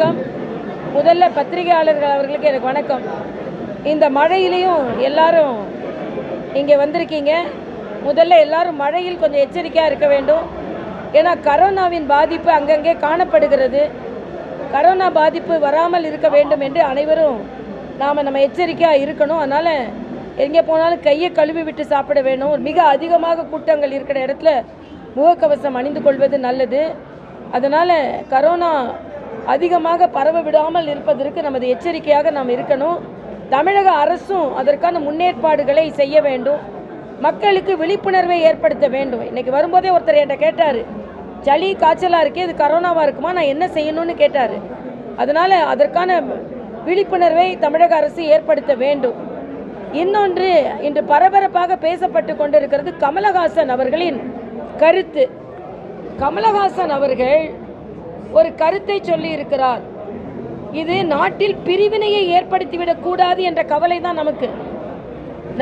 வணக்கம். முதல்ல பத்திரிகையாளர்கள் அவர்களுக்கு எனக்கு வணக்கம். இந்த மழையிலையும் எல்லாரும் இங்கே வந்திருக்கீங்க. முதல்ல எல்லாரும் மழையில் கொஞ்சம் எச்சரிக்கையாக இருக்க வேண்டும். ஏன்னா கரோனாவின் பாதிப்பு அங்கங்கே காணப்படுகிறது. கரோனா பாதிப்பு வராமல் இருக்க வேண்டும் என்று அனைவரும் நாம் நம்ம எச்சரிக்கையாக இருக்கணும். அதனால் எங்கே போனாலும் கையை கழுவி விட்டு சாப்பிட வேணும். மிக அதிகமாக கூட்டங்கள் இருக்கிற இடத்துல முகக்கவசம் அணிந்து கொள்வது நல்லது. அதனால் கரோனா அதிகமாக பரவ விடாமல் இருப்பதற்கு நமது எச்சரிக்கையாக நாம் இருக்கணும். தமிழக அரசும் அதற்கான முன்னேற்பாடுகளை செய்ய வேண்டும். மக்களுக்கு விழிப்புணர்வை ஏற்படுத்த வேண்டும். இன்னைக்கு வரும்போதே ஒருத்தர் என்கிட்ட கேட்டார் சளி காய்ச்சலாக இருக்கே இது கரோனாவாக இருக்குமா? நான் என்ன செய்யணும்னு கேட்டார். அதனால் அதற்கான விழிப்புணர்வை தமிழக அரசு ஏற்படுத்த வேண்டும். இன்னொன்று இன்று பரபரப்பாக பேசப்பட்டு கொண்டிருக்கிறது கமலஹாசன் அவர்களின் கருத்து. கமலஹாசன் அவர்கள் ஒரு கருத்தை சொல்லி இருக்கிறார். இது நாட்டில் பிரிவினையை ஏற்படுத்திவிடக் கூடாது என்ற கவலை தான் நமக்கு.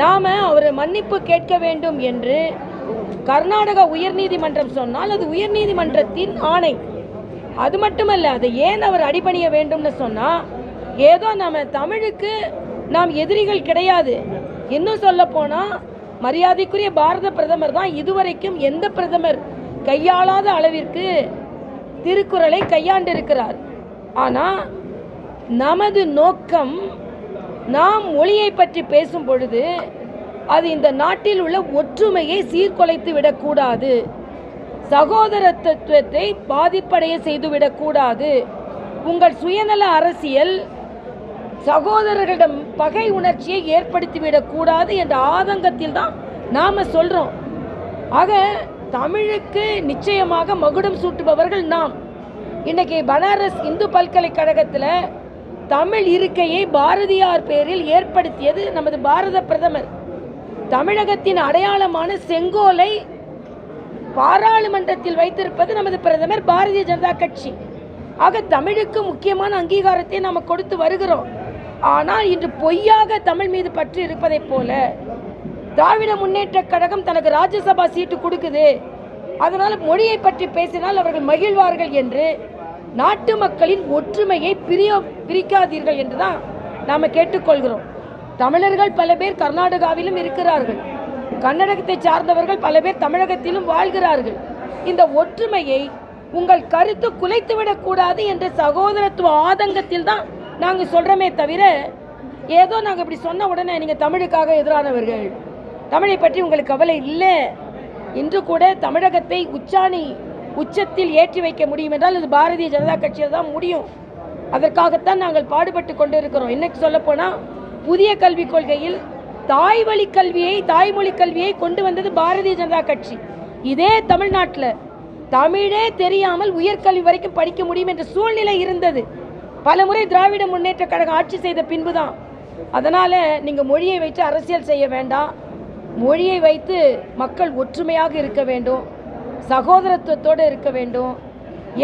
நாம அவர் மன்னிப்பு கேட்க வேண்டும் என்று கர்நாடக உயர்நீதிமன்றம் சொன்னால் அது உயர்நீதிமன்றத்தின் ஆணை. அது மட்டுமல்ல அதை ஏன் அவர் அடிபணிய வேண்டும்னு சொன்னால் ஏதோ நம்ம தமிழுக்கு நாம் எதிரிகள் கிடையாது. இன்னும் சொல்ல போனால் மரியாதைக்குரிய பாரத பிரதமர் தான் இதுவரைக்கும் எந்த பிரதமர் கையாளாத அளவிற்கு திருக்குறளை கையாண்டிருக்கிறார். ஆனால் நமது நோக்கம் நாம் மொழியை பற்றி பேசும் பொழுது அது இந்த நாட்டில் உள்ள ஒற்றுமையை சீர்குலைத்து விடக்கூடாது. சகோதரத்துவத்தை பாதிப்படைய செய்துவிடக்கூடாது உங்கள் சுயநல அரசியல் சகோதரர்களிடம் பகை உணர்ச்சியை ஏற்படுத்திவிடக்கூடாது என்ற ஆதங்கத்தில் தான் நாம் சொல்கிறோம் ஆக தமிழுக்கு நிச்சயமாக மகுடம் சூட்டுபவர்கள் நாம். இன்னைக்கு பனாரஸ் இந்து பல்கலைக்கழகத்தில் தமிழ் இருக்கையை பாரதியார் பேரில் ஏற்படுத்தியது நமது பாரத பிரதமர். தமிழகத்தின் அடையாளமான செங்கோலை பாராளுமன்றத்தில் வைத்திருப்பது நமது பிரதமர் பாரதிய ஜனதா கட்சி. ஆக தமிழுக்கு முக்கியமான அங்கீகாரத்தை நாம் கொடுத்து வருகிறோம். ஆனால் இன்று பொய்யாக தமிழ் மீது பற்று இருப்பதைப் போல திராவிட முன்னேற்ற கழகம் தனக்கு ராஜ்யசபா சீட்டு கொடுக்குது. அதனால் மொழியை பற்றி பேசினால் அவர்கள் மகிழ்வார்கள் என்று நாட்டு மக்களின் ஒற்றுமையை பிரிய பிரிக்காதீர்கள் என்று தான் நாம் கேட்டுக்கொள்கிறோம். தமிழர்கள் பல பேர் கர்நாடகாவிலும் இருக்கிறார்கள். கன்னடத்தை சார்ந்தவர்கள் பல பேர் தமிழகத்திலும் வாழ்கிறார்கள். இந்த ஒற்றுமையை உங்கள் கருத்து குலைத்துவிடக் கூடாது என்ற சகோதரத்துவ ஆதங்கத்தில் தான் நாங்கள் சொல்கிறோமே தவிர ஏதோ நாங்கள் இப்படி சொன்ன உடனே நீங்கள் தமிழுக்காக எதிரானவர்கள். தமிழை பற்றி உங்களுக்கு கவலை இல்லை. இன்று கூட தமிழகத்தை உச்சாணி உச்சத்தில் ஏற்றி வைக்க முடியும் என்றால் இது பாரதிய ஜனதா கட்சியில் தான் முடியும். அதற்காகத்தான் நாங்கள் பாடுபட்டு கொண்டு இருக்கிறோம் இன்னைக்கு சொல்லப்போனால் புதிய கல்விக் கொள்கையில் தாய்வழி கல்வியை தாய்மொழி கல்வியை கொண்டு வந்தது பாரதிய ஜனதா கட்சி. இதே தமிழ்நாட்டில் தமிழே தெரியாமல் உயர்கல்வி வரைக்கும் படிக்க முடியும் என்ற சூழ்நிலை இருந்தது. பல முறை திராவிட முன்னேற்ற கழகம் ஆட்சி செய்த பின்புதான். அதனால நீங்க மொழியை வைத்து அரசியல் செய்ய வேண்டாம். மொழியை வைத்து மக்கள் ஒற்றுமையாக இருக்க வேண்டும் சகோதரத்துவத்தோடு இருக்க வேண்டும்.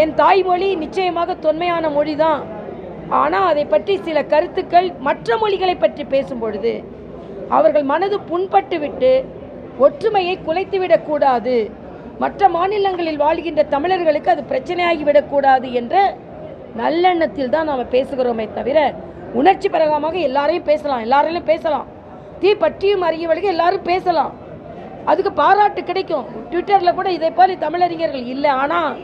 என் தாய்மொழி நிச்சயமாக தொன்மையான மொழி தான் ஆனால் அதை பற்றி சில கருத்துக்கள் மற்ற மொழிகளை பற்றி பேசும் பொழுது அவர்கள் மனது புண்பட்டு விட்டு ஒற்றுமையை குலைத்துவிடக்கூடாது மற்ற மாநிலங்களில் வாழ்கின்ற தமிழர்களுக்கு அது பிரச்சனையாகிவிடக்கூடாது என்ற நல்லெண்ணத்தில் தான் நாம் பேசுகிறோமே தவிர உணர்ச்சி பரகமாக எல்லாரையும் பேசலாம் எல்லாரையும் பேசலாம். தீ பற்றியும் அறியவர்களுக்கு எல்லாரும் பேசலாம். அதுக்கு பாராட்டு கிடைக்கும். ட்விட்டரில் கூட இதை போல தமிழறிஞர்கள் இல்லை. ஆனால்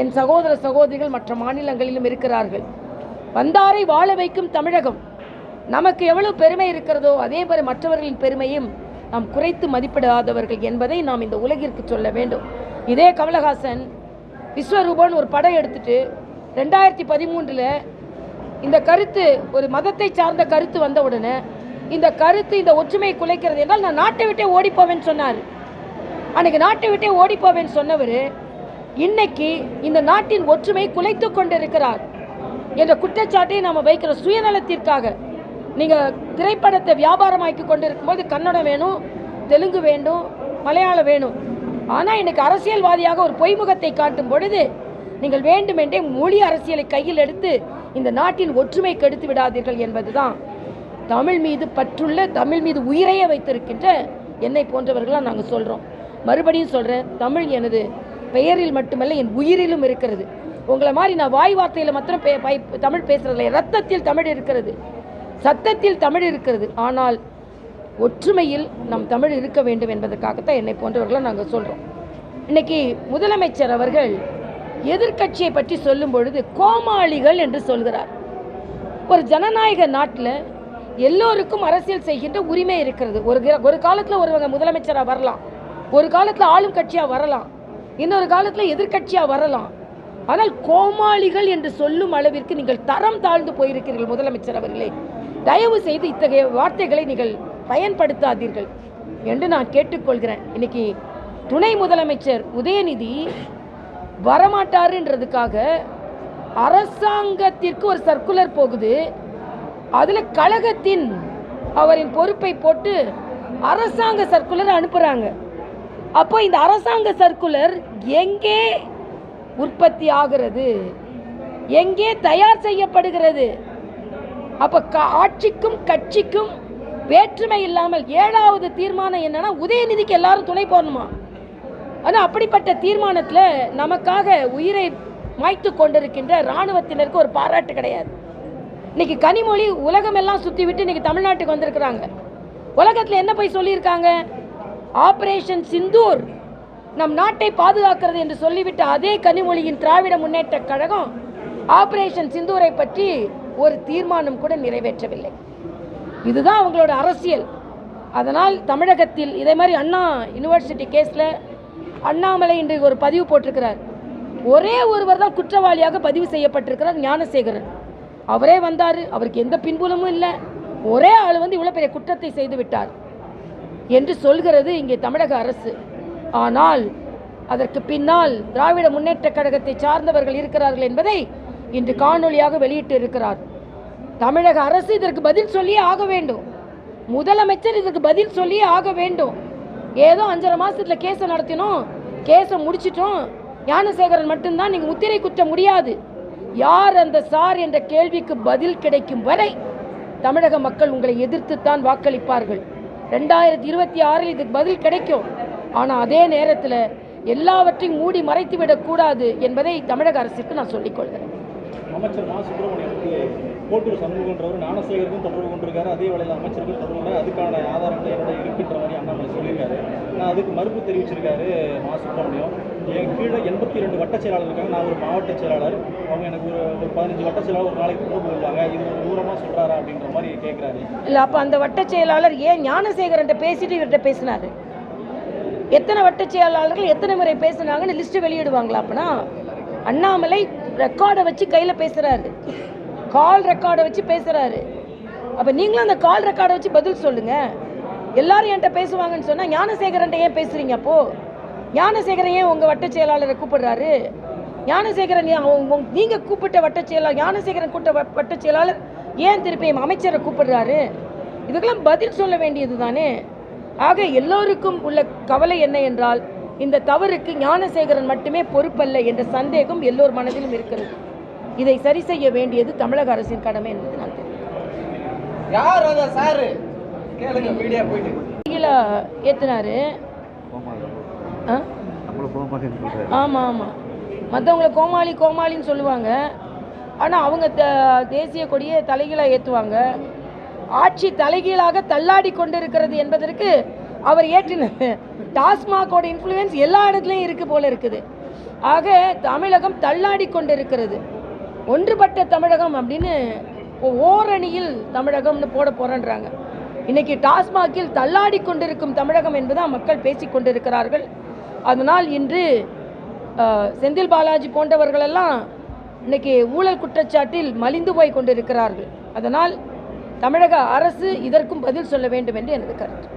என் சகோதர சகோதரிகள் மற்ற மாநிலங்களிலும் இருக்கிறார்கள். வந்தாரை வாழ வைக்கும் தமிழகம். நமக்கு எவ்வளவு பெருமை இருக்கிறதோ அதே போல மற்றவர்களின் பெருமையும் நாம் குறைத்து மதிப்பிடாதவர்கள் என்பதை நாம் இந்த உலகிற்கு சொல்ல வேண்டும். இதே கமலஹாசன் விஸ்வரூபன் ஒரு படம் எடுத்துட்டு ரெண்டாயிரத்தி பதிமூன்றில் இந்த கருத்து ஒரு மதத்தை சார்ந்த கருத்து வந்த உடனே இந்த கருத்து இந்த ஒற்றுமையை குலைக்கிறது என்றால் நான் நாட்டை விட்டே ஓடிப்போவேன்னு சொன்னார். அன்னைக்கு நாட்டை விட்டே ஓடிப்போவேன்னு சொன்னவர் இன்னைக்கு இந்த நாட்டின் ஒற்றுமை குலைத்து கொண்டிருக்கிறார் என்ற குற்றச்சாட்டை நாம் வைக்கிற சுயநலத்திற்காக. நீங்கள் திரைப்படத்தை வியாபாரமாக்கி கொண்டிருக்கும்போது கன்னடம் வேணும் தெலுங்கு வேண்டும் மலையாளம் வேணும். ஆனால் இன்னைக்கு அரசியல்வாதியாக ஒரு பொய்முகத்தை காட்டும் பொழுது நீங்கள் வேண்டுமென்றே மொழி அரசியலை கையில் எடுத்து இந்த நாட்டின் ஒற்றுமை கெடுத்து விடாதீர்கள் என்பதுதான். தமிழ் மீது பற்றுள்ள தமிழ் மீது உயிரையே வைத்திருக்கின்ற என்னை போன்றவர்களாக நாங்கள் சொல்கிறோம் மறுபடியும் சொல்கிறேன் தமிழ் எனது பெயரில் மட்டுமல்ல என் உயிரிலும் இருக்கிறது. உங்களை மாதிரி நான் வாய் வார்த்தையில் மாத்திரம் பே பை தமிழ் பேசுகிறதில்ல ரத்தத்தில் தமிழ் இருக்கிறது. சத்தத்தில் தமிழ் இருக்கிறது. ஆனால் ஒற்றுமையில் நம் தமிழ் இருக்க வேண்டும் என்பதற்காகத்தான் என்னை போன்றவர்களை நாங்கள் சொல்கிறோம் இன்னைக்கு முதலமைச்சர் அவர்கள் எதிர்க்கட்சியை பற்றி சொல்லும் பொழுது கோமாளிகள் என்று சொல்கிறார். ஒரு ஜனநாயக நாட்டில் எல்லோருக்கும் அரசியல் செய்கின்ற உரிமை இருக்கிறது. ஒரு ஒரு காலத்தில் ஒருவங்க முதலமைச்சராக வரலாம். ஒரு காலத்தில் ஆளும் கட்சியாக வரலாம். இன்னொரு காலத்தில் எதிர்க்கட்சியாக வரலாம். ஆனால் கோமாளிகள் என்று சொல்லும் அளவிற்கு நீங்கள் தரம் தாழ்ந்து போயிருக்கிறீர்கள் முதலமைச்சர் அவர்களே. தயவு செய்து இத்தகைய வார்த்தைகளை நீங்கள் பயன்படுத்தாதீர்கள் என்று நான் கேட்டுக்கொள்கிறேன். இன்னைக்கு துணை முதலமைச்சர் உதயநிதி வரமாட்டாருன்றதுக்காக அரசாங்கத்திற்கு ஒரு சர்க்குலர் போகுது. அதில் கழகத்தின் அவரின் பொறுப்பை போட்டு அரசாங்க சர்க்குலர் அனுப்புகிறாங்க அப்போ இந்த அரசாங்க சர்க்குலர் எங்கே உற்பத்தி ஆகிறது? எங்கே தயார் செய்யப்படுகிறது? அப்போ க ஆட்சிக்கும் கட்சிக்கும் வேற்றுமை இல்லாமல் ஏழாவது தீர்மானம் என்னன்னா உதயநிதிக்கு எல்லாரும் துணை போடணுமா? ஆனால் அப்படிப்பட்ட தீர்மானத்தில் நமக்காக உயிரை மாய்த்து கொண்டிருக்கின்ற இராணுவத்தினருக்கு ஒரு பாராட்டு கிடையாது. இன்னைக்கு கனிமொழி உலகமெல்லாம் சுற்றி விட்டு இன்னைக்கு தமிழ்நாட்டுக்கு வந்திருக்கிறாங்க. உலகத்தில் என்ன போய் சொல்லியிருக்காங்க? ஆபரேஷன் சிந்தூர் நம் நாட்டை பாதுகாக்கிறது என்று சொல்லிவிட்ட அதே கனிமொழியின் திராவிட முன்னேற்ற கழகம் ஆபரேஷன் சிந்தூரை பற்றி ஒரு தீர்மானம் கூட நிறைவேற்றவில்லை. இதுதான் அவங்களோட அரசியல். அதனால் தமிழகத்தில் இதே மாதிரி அண்ணா யுனிவர்சிட்டி கேஸில் அண்ணாமலை இன்று ஒரு பதிவு போட்டிருக்கிறார். ஒரே ஒருவர் தான் குற்றவாளியாக பதிவு செய்யப்பட்டிருக்கிறார் ஞானசேகரன். அவரே வந்தார் அவருக்கு எந்த பின்புலமும் இல்லை. ஒரே ஆள் வந்து இவ்வளோ பெரிய குற்றத்தை செய்து விட்டார் என்று சொல்கிறது இங்கே தமிழக அரசு. ஆனால் அதற்கு பின்னால் திராவிட முன்னேற்றக் கழகத்தை சார்ந்தவர்கள் இருக்கிறார்கள் என்பதை இன்று காணொளியாக வெளியிட்டு இருக்கிறார். தமிழக அரசு இதற்கு பதில் சொல்லியே ஆக வேண்டும். முதலமைச்சர் இதற்கு பதில் சொல்லியே ஆக வேண்டும். ஏதோ அஞ்சரை மாதத்தில் கேஸை நடத்தினோம் கேஸை முடிச்சிட்டோம். ஞானசேகரன் மட்டும்தான் நீங்கள் முத்திரை குற்ற முடியாது. யார் அந்த சார் என்ற கேள்விக்கு பதில் கிடைக்கும் வரை தமிழக மக்கள் உங்களை எதிர்த்துத்தான் வாக்களிப்பார்கள். ரெண்டாயிரத்தி இருபத்தி ஆறில் இதுக்கு பதில் கிடைக்கும். ஆனால் அதே நேரத்தில் எல்லாவற்றையும் மூடி மறைத்து விடக்கூடாது என்பதை தமிழக அரசுக்கு நான் சொல்லிக்கொள்கிறேன் அமைச்சர் மா. சுப்பிரமணியனுக்கு கோட்டூர் சண்முகன்றவர் ஞானசேகருக்கும் தொடர்பு கொண்டிருக்காரு. அதே வேளையில் அமைச்சருக்கும் தொடர்பு அதுக்கான ஆதாரங்கள் என்னோட இருக்கின்ற மாதிரி அண்ணாமலை சொல்லியிருக்காரு. நான் அதுக்கு மறுப்பு தெரிவிச்சிருக்காரு மா. சுப்பிரமணியம். என் கீழே எண்பத்தி ரெண்டு வட்ட செயலாளர் இருக்காங்க. நான் ஒரு மாவட்ட செயலாளர். அவங்க எனக்கு ஒரு ஒரு பதினஞ்சு வட்ட செயலாளர் ஒரு நாளைக்கு தொடர்பு கொள்வாங்க இது ஒரு தூரமாக சொல்கிறாரா அப்படின்ற மாதிரி கேட்குறாரு இல்லை அப்போ அந்த வட்ட செயலாளர் ஏன் ஞானசேகரன்ட்ட பேசிட்டு இவர்கிட்ட பேசினாரு? எத்தனை வட்ட செயலாளர்கள் எத்தனை முறை பேசுனாங்கன்னு லிஸ்ட்டு வெளியிடுவாங்களா அப்பனா? அண்ணாமலை ரெக்கார்டை வச்சு கையில் பேசுகிறாரு கால் ரெக்கார்டை வச்சு பேசுகிறாரு அப்போ நீங்களும் அந்த கால் ரெக்கார்டை வச்சு பதில் சொல்லுங்க. எல்லாரும் என்கிட்ட பேசுவாங்கன்னு சொன்னால் ஞானசேகரன்ட்ட ஏன் பேசுகிறீங்க அப்போ? ஞானசேகரன் ஏன் உங்கள் வட்ட செயலாளரை கூப்பிடுறாரு? ஞானசேகரன் நீங்கள் அவங்க- கூப்பிட்ட வட்டச் செயலாளர் ஞானசேகரன் கூட்ட வ- வட்டச் செயலாளர் ஏன் திருப்பி அமைச்சரை கூப்பிடுறாரு? இதுக்கெல்லாம் பதில் சொல்ல வேண்டியது தானே? ஆக எல்லோருக்கும் உள்ள கவலை என்ன என்றால் இந்த தவறுக்கு ஞானசேகரன் மட்டுமே பொறுப்பல்ல என்ற சந்தேகம் எல்லோர் மனதிலும் இருக்கிறது. இதை சரி செய்ய வேண்டியது தமிழக அரசின் கடமை என்பது நான் கீழே ஏத்துனாரு. ஆமாம் ஆமாம் மற்றவங்கள கோமாளி கோமாளின்னு சொல்லுவாங்க. ஆனால் அவங்க தேசிய கொடியை தலைகீழாக ஏற்றுவாங்க ஆட்சி தலைகீழாக தள்ளாடி கொண்டிருக்கிறது என்பதற்கு அவர் ஏற்றின டாஸ்மாகோட இன்ஃப்ளூயன்ஸ் எல்லா இடத்துலையும் இருக்கு போல இருக்குது. ஆக தமிழகம் தள்ளாடி கொண்டிருக்கிறது. ஒன்றுபட்ட தமிழகம் அப்படின்னு ஓரணியில் தமிழகம்னு போட போறேன்றாங்க. இன்னைக்கு டாஸ்மாகில் தள்ளாடி கொண்டிருக்கும் தமிழகம் என்பதான் மக்கள் பேசிக் கொண்டிருக்கிறார்கள். அதனால் இன்று செந்தில் பாலாஜி போன்றவர்களெல்லாம் இன்னைக்கு ஊழல் குற்றச்சாட்டில் மலிந்து போய் கொண்டிருக்கிறார்கள். அதனால் தமிழக அரசு இதற்கும் பதில் சொல்ல வேண்டும் என்று எனது கருத்து.